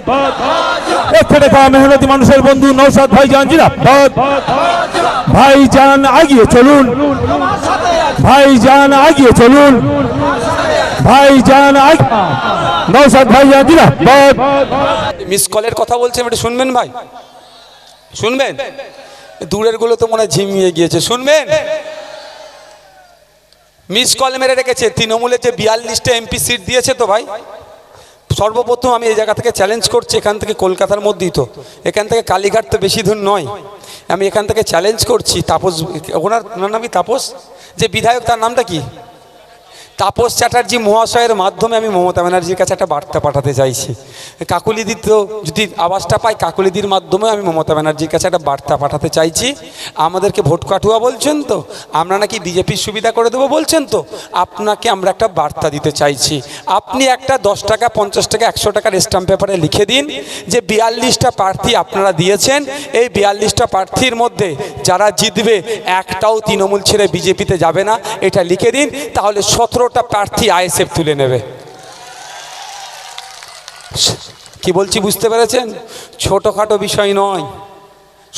থাকা মেহনতি মানুষের বন্ধু নৌসাদ ভাইজান জিরাবাদ ভাইজান আগিয়ে চলুন। ভাইজান আগিয়ে চলুন। ভাইজান আগ- নৌসাদ ভাইজান জিরাবাদ মিস কলের কথা বলছেন, একটু শুনবেন ভাই? শুনবেন? দূরেরগুলো তো মনে ঝিমিয়ে গিয়েছে, শুনবেন? মিস কল মেরে রেখেছে, তৃণমূলের যে বিয়াল্লিশটা এমপি সিট দিয়েছে তো ভাই? সর্বপ্রথম আমি এই জায়গা থেকে চ্যালেঞ্জ করছি, এখান থেকে কলকাতার মধ্যেই তো। এখান থেকে কালীঘাট তো বেশি দূর নয়। আমি এখান থেকে চ্যালেঞ্জ করছি তাপস, ওনার ওনার নামই তাপস? যে বিধায়ক, তার নামটা কি? তাপস চ্যাটার্জি মহাশয়ের মাধ্যমে আমি মমতা ব্যানার্জির কাছে একটা বার্তা পাঠাতে চাইছি। কাকুলিদি তো যদি আওয়াজটা পাই কাকুলিদির মাধ্যমে আমি মমতা ব্যানার্জির কাছে একটা বার্তা পাঠাতে চাইছি। আমাদেরকে ভোট কাটুয়া বলছেন তো? আমরা নাকি বিজেপির সুবিধা করে দেবো বলছেন তো? আপনাকে আমরা একটা বার্তা দিতে চাইছি। আপনি একটা দশ টাকা, পঞ্চাশ টাকা, একশো টাকার স্ট্যাম্প পেপারে লিখে দিন যে বিয়াল্লিশটা প্রার্থী আপনারা দিয়েছেন। এই বিয়াল্লিশটা প্রার্থীর মধ্যে যারা জিতবে, একটাও তৃণমূল ছেড়ে বিজেপিতে যাবে না। এটা লিখে দিন, তাহলে সতেরোটা প্রার্থী আইএসএফ তুলে নেবে। কি বলছি বুঝতে পেরেছেন? ছোটোখাটো বিষয় নয়।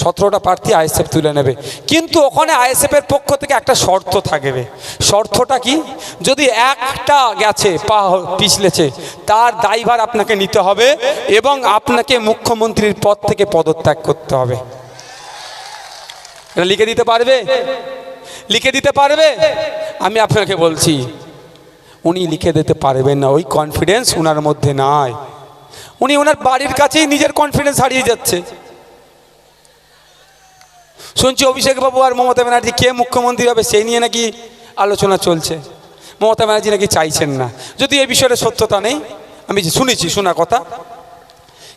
সতেরোটা প্রার্থী আইএসএফ তুলে নেবে। কিন্তু ওখানে আইএসএফের পক্ষ থেকে একটা শর্ত থাকবে শর্তটা কি? যদি একটা গেছে, পা পিছলেছে, তার দায়ভার আপনাকে নিতে হবে এবং আপনাকে মুখ্যমন্ত্রীর পদ থেকে পদত্যাগ করতে হবে। এটা লিখে দিতে পারবে? লিখে দিতে পারবে? আমি আপনাকে বলছি, উনি লিখে দিতে পারবেন না, ওই কনফিডেন্স ওনার মধ্যে নাই। উনি ওনার বাড়ির কাছেই নিজের কনফিডেন্স হারিয়ে যাচ্ছে। শুনছি অভিষেক বাবু আর মমতা ব্যানার্জি, কে মুখ্যমন্ত্রী হবে সেই নিয়ে নাকি আলোচনা চলছে। মমতা ব্যানার্জি নাকি চাইছেন না। যদি এই বিষয়ে সত্যতা নেই, আমি শুনেছি, শোনা কথা।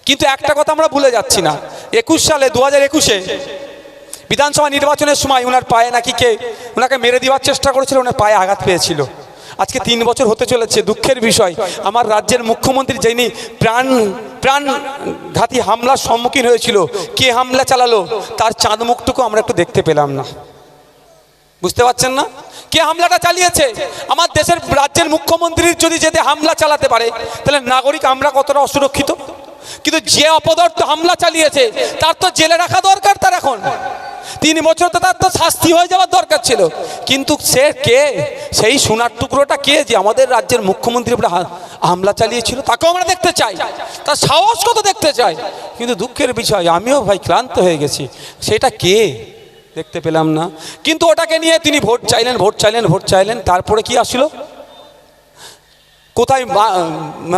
কিন্তু একটা কথা আমরা ভুলে যাচ্ছি না। একুশ সালে, দু হাজার একুশে বিধানসভা নির্বাচনের সময় ওনার পায়ে নাকি কে ওনাকে মেরে দেওয়ার চেষ্টা করেছিল, ওনার পায়ে আঘাত পেয়েছিল। আজকে তিন বছর হতে চলেছে, দুঃখের বিষয়। আমার রাজ্যের মুখ্যমন্ত্রী যিনি প্রাণ, প্রাণঘাতী হামলার সম্মুখীন হয়েছিল, কে হামলা চালালো, তার চাঁদ মুখটুকু আমরা একটু দেখতে পেলাম না। বুঝতে পারছেন না? কে হামলাটা চালিয়েছে? আমার দেশের রাজ্যের মুখ্যমন্ত্রীর যদি যেতে হামলা চালাতে পারে, তাহলে নাগরিক আমরা কতটা অসুরক্ষিত? কিন্তু যে অপদার্থ হামলা চালিয়েছে, তার তো জেলে রাখা দরকার তার এখন। তিন বছর তো তার তো শাস্তি হয়ে যাওয়ার দরকার ছিল। কিন্তু সে কে? সেই সোনার টুকরোটা কে যে আমাদের রাজ্যের মুখ্যমন্ত্রী উপরে হামলা চালিয়েছিল, তাকেও আমরা দেখতে চাই। তার সাহস কত দেখতে চাই? কিন্তু দুঃখের বিষয়, আমিও ভাই ক্লান্ত হয়ে গেছি। সেটা কে? দেখতে পেলাম না। কিন্তু ওটাকে নিয়ে তিনি ভোট চাইলেন ভোট চাইলেন ভোট চাইলেন। তারপরে কি আসলো? কোথায়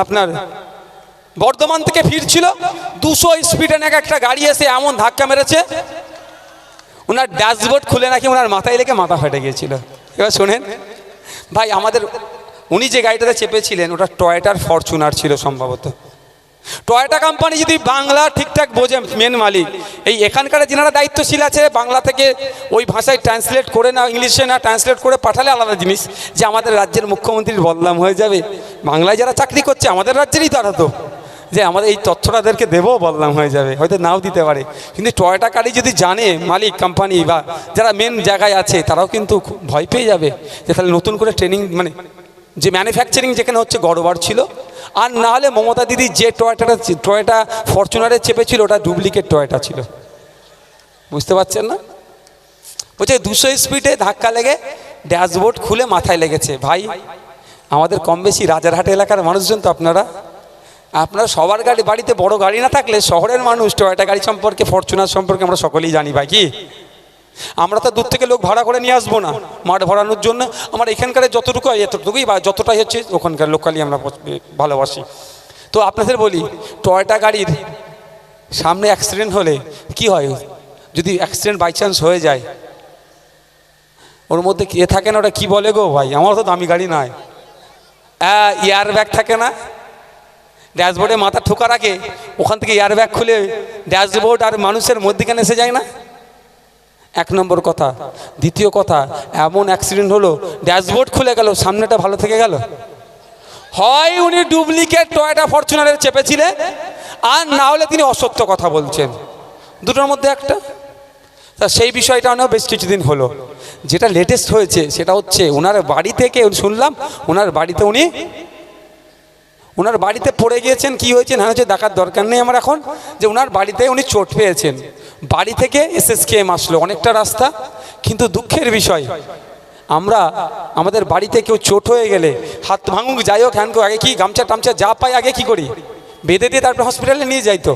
আপনার বর্ধমান থেকে ফিরছিল? দুশো স্পিডে নাকি একটা গাড়ি এসে এমন ধাক্কা মেরেছে ওনার ড্যাশবোর্ড খুলে নাকি ওনার মাথায় লেগে মাথা ফেটে গিয়েছিল। এবার শোনেন, ভাই, আমাদের, উনি যে গাড়িটাতে চেপেছিলেন, ওটা টয়টার ফরচুনার ছিল সম্ভবত। টয়টা কোম্পানি যদি বাংলা ঠিকঠাক বোঝে মেন মালিক, এই এখানকার যেনারা দায়িত্বশীল আছে, বাংলা থেকে ওই ভাষায় ট্রান্সলেট করে না, ইংলিশে না ট্রান্সলেট করে পাঠালে আলাদা জিনিস, যে আমাদের রাজ্যের মুখ্যমন্ত্রীর বদলাম হয়ে যাবে। বাংলায় যারা চাকরি করছে, আমাদের রাজ্যেরই তারা তো। যে আমাদের এই তথ্যটাদেরকে দেবো বদলাম হয়ে যাবে। হয়তো নাও দিতে পারে। কিন্তু টয়টা গাড়ি যদি জানে মালিক কোম্পানি বা যারা মেন জায়গায় আছে, তারাও কিন্তু ভয় পেয়ে যাবে যে তাহলে নতুন করে ট্রেনিং মানে যে ম্যানুফ্যাকচারিং যেখানে হচ্ছে গড়বড় ছিল, আর না হলে মমতা দিদি যে টয়টাটা, টয়টা ফরচুনারে চেপেছিল, ওটা ডুপ্লিকেট টয়টা ছিল। বুঝতে পারছেন না? বলছে, দুশো স্পিডে ধাক্কা লেগে ড্যাশবোর্ড খুলে মাথায় লেগেছে। ভাই, আমাদের কম বেশি রাজারহাট এলাকার মানুষজন তো আপনারা। আপনারা সবার গাড়ি বাড়িতে বড় গাড়ি না থাকলে শহরের মানুষ টয়টা গাড়ি সম্পর্কে ফরচুনার সম্পর্কে আমরা সকলেই জানি ভাই কি? আমরা তো দূর থেকে লোক ভাড়া করে নিয়ে আসব না। মাঠ ভরানোর জন্য আমার এখানকার যতটুকু হয়, এতটুকুই বা যতটাই হচ্ছে ওখানকার লোকালি আমরা ভালোবাসি। তো আপনাদের বলি টয়টা গাড়ির সামনে অ্যাক্সিডেন্ট হলে কি হয়? যদি অ্যাক্সিডেন্ট বাই চান্স হয়ে যায়, ওর মধ্যে কে থাকে না, ওটা কি বলে গো ভাই? আমার তো দামি গাড়ি নয় এয়ার ব্যাগ থাকে না? ড্যাশবোর্ডে মাথা ঠোকা রাখে, ওখান থেকে এয়ার ব্যাগ খুলে ড্যাশবোর্ড আর মানুষের মধ্যেখানে এসে যায় না? এক নম্বর কথা। দ্বিতীয় কথা, এমন অ্যাক্সিডেন্ট হলো, ড্যাশবোর্ড খুলে গেল, সামনেটা ভালো থেকে গেল। হয় উনি ডুপ্লিকেট টয়টা ফরচুনারে চেপেছিলেন আর না হলে তিনি অসত্য কথা বলছেন। দুটোর মধ্যে একটা। তা সেই বিষয়টা অনেক বেশ কিছুদিন হলো। যেটা লেটেস্ট হয়েছে, সেটা হচ্ছে ওনার বাড়ি থেকে শুনলাম ওনার বাড়িতে উনি ওনার বাড়িতে পড়ে গিয়েছেন, কি হয়েছেন হ্যাঁ হচ্ছে দেখার দরকার নেই আমার এখন, যে ওনার বাড়িতে উনি চোট পেয়েছেন। বাড়ি থেকে এসএস কেম আসলো, অনেকটা রাস্তা, কিন্তু দুঃখের বিষয়, আমরা, আমাদের বাড়িতে কেউ চোট হয়ে গেলে, হাত ভাঙুক, যাই হোক হ্যান আগে কি গামছা টামছা যা পাই, আগে কি করি? বেঁধে দিয়ে তারপরে হসপিটালে নিয়ে যাই তো।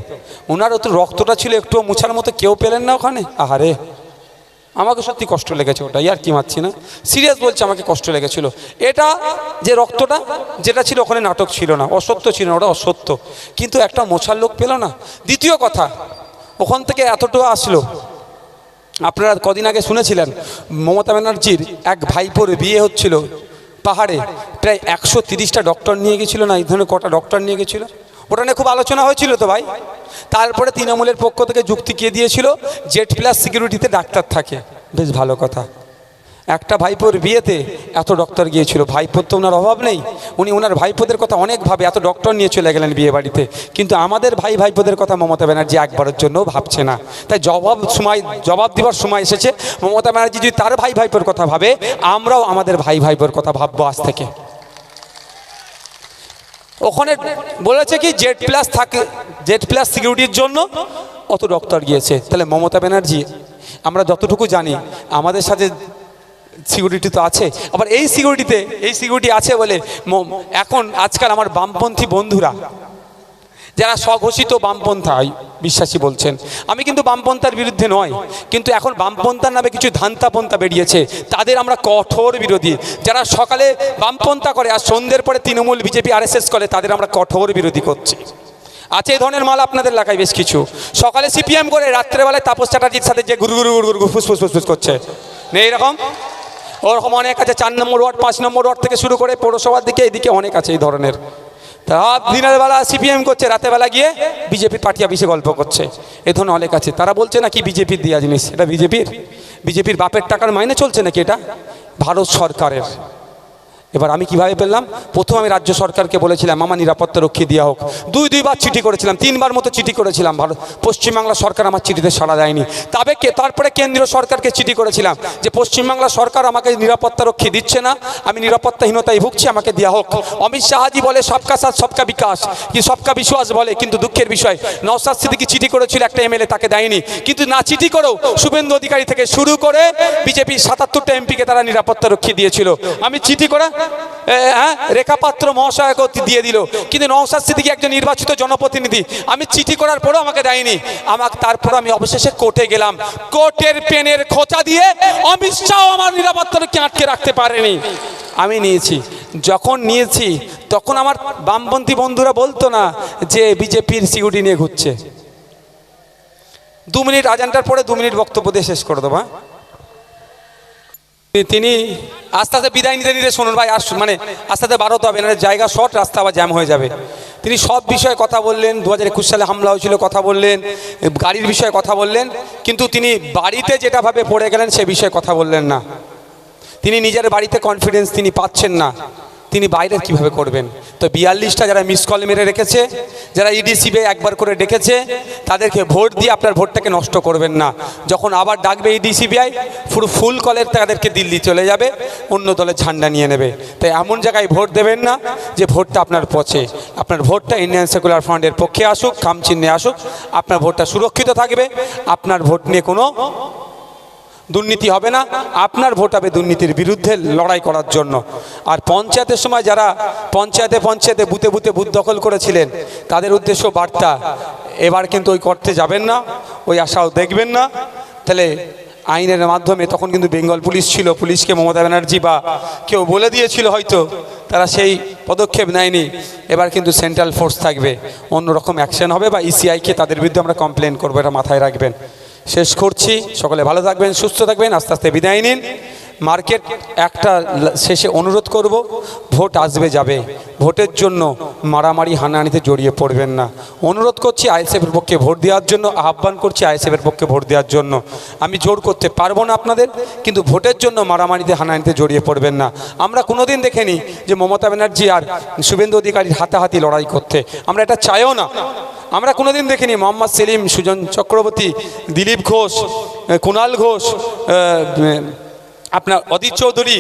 ওনার তো রক্তটা ছিল একটু মুছার মতো, কেউ পেলেন না ওখানে? আহারে! আমাকে সত্যি কষ্ট লেগেছে ওটা আর কি মারছি না? সিরিয়াস বলছে, আমাকে কষ্ট লেগেছিল। এটা যে রক্তটা, যেটা ছিল ওখানে নাটক ছিল না, অসত্য ছিল না, ওটা অসত্য। কিন্তু একটা মোছার লোক পেল না। দ্বিতীয় কথা, ওখান থেকে এতটুকু আসলো। আপনারা কদিন আগে শুনেছিলেন, মমতা ব্যানার্জির এক ভাইপোর বিয়ে হচ্ছিল পাহাড়ে। প্রায় একশো তিরিশটা ডক্টর নিয়ে গেছিল না, এই ধরনের কটা ডক্টর নিয়ে গেছিল? ওটা নিয়ে খুব আলোচনা হয়েছিল তো ভাই। তারপরে তৃণমূলের পক্ষ থেকে যুক্তি কে দিয়েছিল? জেড প্লাস সিকিউরিটিতে ডাক্তার থাকে। বেশ ভালো কথা। একটা ভাইপোর বিয়েতে এত ডক্টর গিয়েছিল। ভাইপোর তো ওনার অভাব নেই। উনি ওনার ভাইপোদের কথা অনেক ভাবে এত ডক্টর নিয়ে চলে গেলেন বিয়ে বাড়িতে। কিন্তু আমাদের ভাই ভাইপোদের কথা মমতা ব্যানার্জি একবারের জন্য ভাবছে না। তাই জবাব সময়, জবাব দেওয়ার সময় এসেছে। মমতা ব্যানার্জি যদি তার ভাই ভাইপোর কথা ভাবে, আমরাও আমাদের ভাই ভাইপোর কথা ভাববো আজ থেকে। ওখানে বলেছে কি জেড প্লাস থাকে, জেড প্লাস সিকিউরিটির জন্য। অত ডক্টর গিয়েছে। তাহলে মমতা ব্যানার্জি, আমরা যতটুকু জানি, আমাদের সাথে সিকিউরিটি তো আছে। আবার এই সিকিউরিটিতে, এই সিকিউরিটি আছে বলে এখন আজকাল আমার বামপন্থী বন্ধুরা যারা স্বঘোষিত বামপন্থা বিশ্বাসী বলছেন। আমি কিন্তু বামপন্থার বিরুদ্ধে নয়, কিন্তু এখন বামপন্থার নামে কিছু ধান্তাপন্থা বেরিয়েছে, তাদের আমরা কঠোর বিরোধী। যারা সকালে বামপন্থা করে আর সন্ধ্যের পরে তৃণমূল, বিজেপি, আরএসএস করে, তাদের আমরা কঠোর বিরোধী করছি। আছে এই ধরনের মাল আপনাদের এলাকায় বেশ কিছু। সকালে সিপিএম করে, রাত্রেবেলায় তাপস চ্যাটার্জির সাথে যে গুরু গুরু গুরু গুরু ফুসফুস ফুসফুস করছে। নেই এরকম? ওরকম অনেক আছে, চার নম্বর ওয়ার্ড, পাঁচ নম্বর ওয়ার্ড থেকে শুরু করে পৌরসভার দিকে এইদিকে অনেক আছে এই ধরনের। রাত দিনের বেলা সিপিএম করছে, রাতের বেলা গিয়ে বিজেপির পার্টি অফিসে গল্প করছে। এ ধরনের অনেক আছে। তারা বলছে নাকি বিজেপির দেওয়া জিনিস, এটা বিজেপির। বিজেপির বাপের টাকার মাইনে চলছে নাকি এটা? ভারত সরকারের। এবার আমি কীভাবে পেলাম? প্রথম আমি রাজ্য সরকারকে বলেছিলাম আমার নিরাপত্তা রক্ষী দেওয়া হোক। দুই, দুইবার চিঠি করেছিলাম, তিনবার মতো চিঠি করেছিলাম। ভারত, পশ্চিমবাংলা সরকার আমার চিঠিতে সাড়া দেয়নি। তবে তারপরে কেন্দ্রীয় সরকারকে চিঠি করেছিলাম যে, পশ্চিমবাংলা সরকার আমাকে নিরাপত্তা রক্ষী দিচ্ছে না, আমি নিরাপত্তাহীনতায় ভুগছি, আমাকে দেওয়া হোক। অমিত শাহাজি বলে, সবকা সাথ, সবকা বিকাশ। কি, সবকা বিশ্বাস বলে, কিন্তু দুঃখের বিষয় নওসাদ সিদ্দিকি চিঠি করেছিল, একটা এমএলএ তাকে দেয়নি। কিন্তু না চিঠি করেও শুভেন্দু অধিকারী থেকে শুরু করে বিজেপি সাতাত্তরটা এমপিকে তারা নিরাপত্তা রক্ষী দিয়েছিল। আমি চিঠি করে হ্যাঁ রেখাপাত্র মহাশয়কে দিয়ে দিল। কিন্তু নওসাদ সিদ্দিকি একজন নির্বাচিত জনপ্রতিনিধি। আমি চিঠি করার পরেও আমাকে দেয়নি। আমাকে তারপর আমি অবশেষে কোর্টে গেলাম। কোর্টের পেনের খোঁচা দিয়ে অমিত শাহ আমার নিরাপত্তা রক্ষী আটকে রাখতে পারেনি। আমি নিয়েছি। যখন নিয়েছি, তখন আমার বামপন্থী বন্ধুরা বলতো না যে বিজেপির সিকিউরিটি নিয়ে ঘুরছে। দু মিনিট, আজানটার পরে দু মিনিট বক্তব্য দিয়ে শেষ করে দেবো হ্যাঁ? তিনি আস্তে আস্তে বিদায় নিতে নিতে শুনুন, ভাই আর মানে আস্তে আস্তে বারোতে হবে না জায়গা শর্ট, রাস্তা আবার জ্যাম হয়ে যাবে। তিনি সব বিষয়ে কথা বললেন দু হাজার একুশ সালে হামলা হয়েছিল, কথা বললেন, গাড়ির বিষয়ে কথা বললেন, কিন্তু তিনি বাড়িতে যেটাভাবে পড়ে গেলেন সে বিষয়ে কথা বললেন না। তিনি নিজের বাড়িতে কনফিডেন্স তিনি পাচ্ছেন না। তিনি বাইরের কীভাবে করবেন? তো বিয়াল্লিশটা যারা মিস কল মেরে রেখেছে, যারা ইডিসিবে একবার করে ডেকেছে, তাদেরকে ভোট দিয়ে আপনার ভোটটাকে নষ্ট করবেন না। যখন আবার ডাকবে ইডিসিবিআই পুরো ফুল কলের তাদেরকে দিল্লি চলে যাবে, অন্য দলের ঝান্ডা নিয়ে নেবে। তাই এমন জায়গায় ভোট দেবেন না যে ভোটটা আপনার পচে। আপনার ভোটটা ইন্ডিয়ান সেকুলার ফ্রন্টের পক্ষে আসুক খাম চিহ্নে আসুক, আপনার ভোটটা সুরক্ষিত থাকবে, আপনার ভোট নিয়ে কোনো দুর্নীতি হবে না, আপনার ভোট হবে দুর্নীতির বিরুদ্ধে লড়াই করার জন্য। আর পঞ্চায়েতের সময় যারা পঞ্চায়েতে পঞ্চায়েতে বুতে বুতে বুথ দখল করেছিলেন, তাদের উদ্দেশ্য বার্তা, এবার কিন্তু ওই করতে যাবেন না, ওই আশাও দেখবেন না। তাহলে আইনের মাধ্যমে তখন কিন্তু বেঙ্গল পুলিশ ছিল, পুলিশকে মমতা ব্যানার্জি বা কেউ বলে দিয়েছিল হয়তো, তারা সেই পদক্ষেপ নেয়নি। এবার কিন্তু সেন্ট্রাল ফোর্স থাকবে, অন্যরকম অ্যাকশন হবে বা ইসিআইকে তাদের বিরুদ্ধে আমরা কমপ্লেন করব, এটা মাথায় রাখবেন। শেষ করছি। সকলে ভালো থাকবেন, সুস্থ থাকবেন, আস্তে আস্তে বিদায় নিন। মার্কেট একটা শেষে অনুরোধ করব, ভোট আসবে যাবে। ভোটের জন্য মারামারি হানাহানিতে জড়িয়ে পড়বেন না। অনুরোধ করছি আইএসএফের পক্ষে ভোট দেওয়ার জন্য, আহ্বান করছি আইএসএফের পক্ষে ভোট দেওয়ার জন্য। আমি জোর করতে পারব না আপনাদের, কিন্তু ভোটের জন্য মারামারিতে হানাহানিতে জড়িয়ে পড়বেন না। আমরা কোনোদিন দেখিনি যে মমতা ব্যানার্জি আর শুভেন্দু অধিকারীর হাতাহাতি লড়াই করতে। আমরা এটা চাইও না। আমরা কোনোদিন দেখিনি, মোহাম্মদ সেলিম, সুজন চক্রবর্তী, দিলীপ ঘোষ কুণাল ঘোষ আপনার অদিত চৌধুরী,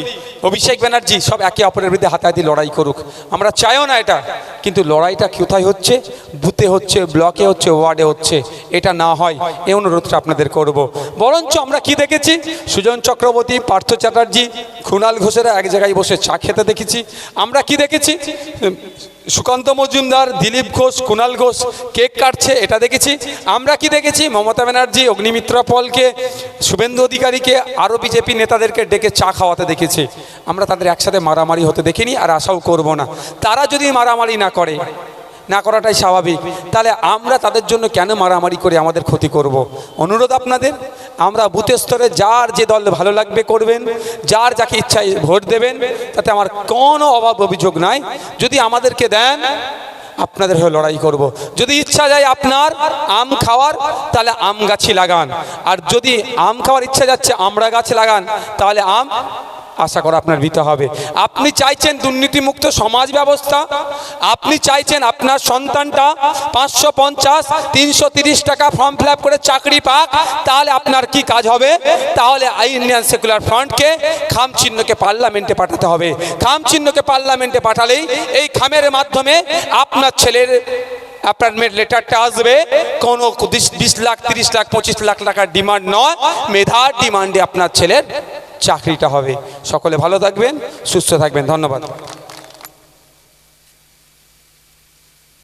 অভিষেক ব্যানার্জি সব একে অপরের বিরুদ্ধে হাতাহাতি লড়াই করুক। আমরা চাইও না এটা, কিন্তু লড়াইটা কোথায় হচ্ছে? বুথে হচ্ছে, ব্লকে হচ্ছে, ওয়ার্ডে হচ্ছে। এটা না হয় এই অনুরোধটা আপনাদের করব। বরঞ্চ আমরা কি দেখেছি? সুজন চক্রবর্তী, পার্থ চ্যাটার্জি খুনাল ঘোষেরা এক জায়গায় বসে চা খেতে দেখেছি। আমরা কি দেখেছি? সুকান্ত মজুমদার, দিলীপ ঘোষ কুণাল ঘোষ, কেক কাটছে, এটা দেখেছি। আমরা কি দেখেছি? মমতা ব্যানার্জি, অগ্নিমিত্রা পলকে, শুভেন্দু অধিকারীকে আরও বিজেপি নেতাদেরকে ডেকে চা খাওয়াতে দেখেছি। আমরা তাদের একসাথে মারামারি হতে দেখিনি আর আশাও করব না। তারা যদি মারামারি না করে না করাটাই স্বাভাবিক তাহলে আমরা তাদের জন্য কেন মারামারি করে আমাদের ক্ষতি করব। অনুরোধ আপনাদের, আমরা বুথের স্তরে যার যে দল ভালো লাগবে করবেন, যার যাকে ইচ্ছায় ভোট দেবেন, তাতে আমার কোনো অভাব অভিযোগ নাই যদি আমাদেরকে দেন, আপনাদের হয়ে লড়াই করব। যদি ইচ্ছা যায় আপনার আম খাওয়ার, তাহলে আম গাছই লাগান আর যদি আম খাওয়ার ইচ্ছা যাচ্ছে আমড়া গাছ লাগান, তাহলে আম আশা করা আপনার দিতে হবে। আপনি চাইছেন দুর্নীতিমুক্ত সমাজ ব্যবস্থা, আপনি চাইছেন আপনার সন্তানটা পাঁচশো পঞ্চাশ, তিনশো তিরিশ টাকা ফর্ম ফিল করে চাকরি পাক, তাহলে আপনার কি কাজ হবে? তাহলে ইন্ডিয়ান সেকুলার ফ্রন্টকে, খাম চিহ্নকে পার্লামেন্টে পাঠাতে হবে। খাম চিহ্নকে পার্লামেন্টে পাঠালেই এই খামের মাধ্যমে আপনার ছেলের মেয়ের লেটারটা আসবে। কোনো বিশ লাখ, তিরিশ লাখ, পঁচিশ লাখ টাকার ডিমান্ড নয়। মেধার ডিমান্ডে আপনার ছেলের চাকরিটা হবে। সকলে ভালো থাকবেন সুস্থ থাকবেন ধন্যবাদ।